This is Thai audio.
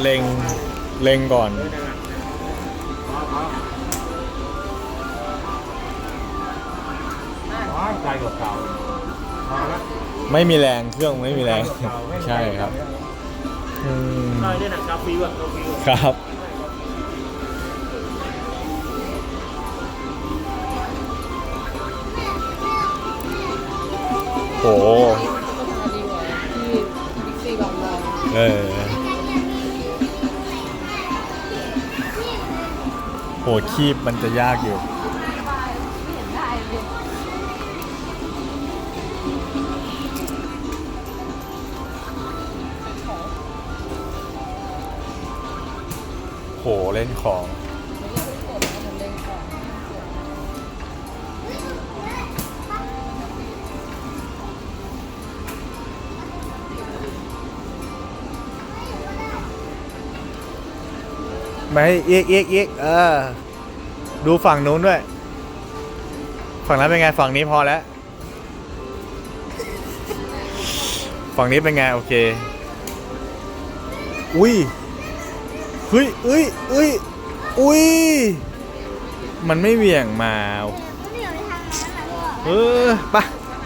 เล็งเล็งก่อนเออนั่นแหละพอพออ๋อไกลกว่าเก่าพอละไม่มีแรงเครื่องไม่มีแรง ใช่ครับอืมน้อยได้หนังกาฟิวอะกาฟิวอะครับโหโฆษณาดีกว่าที่บิ๊กซีบางนาเออ โหคีบมันจะยากอยู่โหเล่นของ ไม่เอียกเอียกเอียกเออ ดูฝั่งนู้นด้วย ฝั่งนั้นเป็นไง ฝั่งนี้พอแล้ว ฝั่งนี้เป็นไง โอเค อุ้ยเฮ้ยเอ้ยเอ้ยอุ้ย มันไม่เหวี่ยงมามันเหนียวในทางนั้นนะพ่อเออไปะ